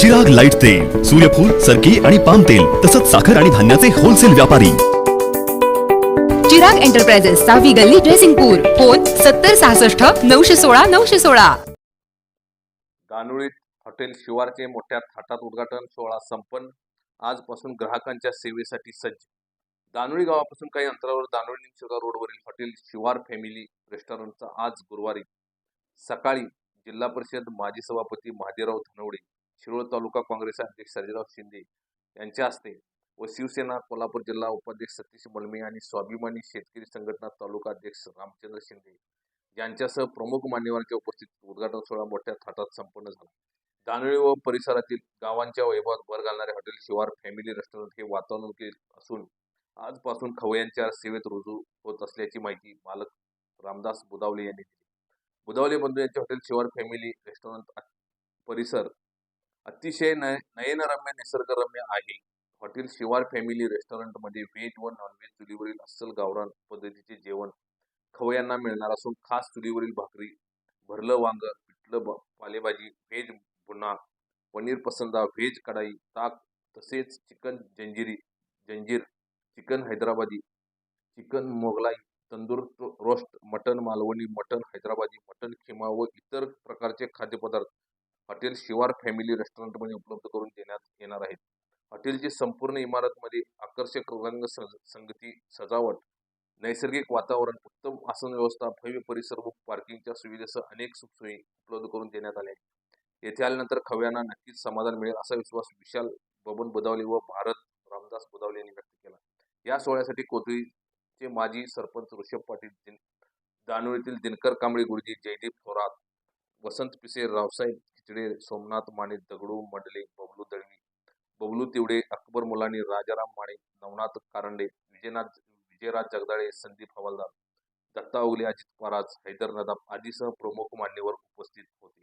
जग लाइट तेल सूर्यफूल सरकी आणि पाम तेल तसंच साखर आणि धान्याचे होलसेल व्यापारी. चिराग एंटरप्राइजेस सहावी गल्ली ड्रेसिंगपूर फोन सत्तर सहासष्ट नऊशे सोळा नऊशे सोळा. दानोळीत हॉटेल शिवारचे मोठ्या थाटात उद्घाटन सोहळा संपन्न. आजपासून ग्राहकांच्या सेवेसाठी सज्ज. दानोळी गावापासून काही अंतरावर दानोळी निमशेगाव रोडवरील हॉटेल शिवार फॅमिली रेस्टॉरंटचा आज गुरुवारी. सकाळी जिल्हा परिषद माजी सभापती महादेवराव धनवडे शिरोळ तालुका काँग्रेस अध्यक्ष सर्जेराव शिंदे यांच्या हस्ते व शिवसेना कोल्हापूर जिल्हा उपाध्यक्ष सतीश मलमे आणि स्वाभिमानी शेतकरी संघटना तालुका अध्यक्ष रामचंद्र शिंदे यांच्यासह प्रमुख मान्यवरांच्या उपस्थितीत उद्घाटन सोहळा मोठ्या थाटात संपन्न झाला. दानोळी व परिसरातील गावांच्या वैभवात भर घालणारे हॉटेल शिवार फॅमिली रेस्टॉरंट हे वातावरणुकीत असून आजपासून खवयांच्या सेवेत रुजू होत असल्याची माहिती मालक रामदास बुदावले यांनी दिली. बुदावले बंधू यांचे हॉटेल शिवार फॅमिली रेस्टॉरंट अ- परिसर. अतिशय नय नयनरम्य निसर्गरम्य आहे. हॉटेल शिवार फॅमिली रेस्टॉरंटमध्ये व्हेज व नॉनव्हेज चुलीवरील अस्सल गावरान पद्धतीचे जेवण खवयांना मिळणार असून खास चुलीवरील भाकरी भरलं वांग पिठलं पालेभाजी व्हेज पुन्हा पनीर पसंदा व्हेज कढाई ताक तसेच चिकन जंजिरी जंजीर chicken Hyderabadi chicken Mughlai tandoor roast mutton Malvani mutton Hyderabadi mutton keema व इतर प्रकारचे खाद्यपदार्थ हॉटेल शिवार फॅमिली रेस्टॉरंटमध्ये उपलब्ध करून देण्यात येणार आहेत. हॉटेलची संपूर्ण इमारतमध्ये आकर्षक रंग संगती सजावट नैसर्गिक वातावरण उत्तम आसन व्यवस्था भव्य परिसर व पार्किंगच्या सुविधेसह अनेक सुखसोयी उपलब्ध करून देण्यात आल्या आहेत. येथे आल्यानंतर खव्यांना नक्कीच समाधान मिळेल असा विश्वास विशाल बबन बदावले व भारत रामदास बुदावले यांनी व्यक्त केला. या सोहळ्यासाठी कोथळी चे माजी सरपंच ऋषभ पाटील दिन दानोळीतील दिनकर कांबळे गुरुजी जयदीप थोरात वसंत पिसे रावसाहेब खिचडे सोमनाथ माने दगडू मंडले बबलू दळवी बबलू तिवडे अकबर मुलानी राजाराम माने नवनाथ कारंडे विजयनाथ विजयराज जगदाळे संदीप हवालदार दत्ता उगले अजित पराज हैदर नदाब आदीसह प्रमुख मान्यवर उपस्थित होते.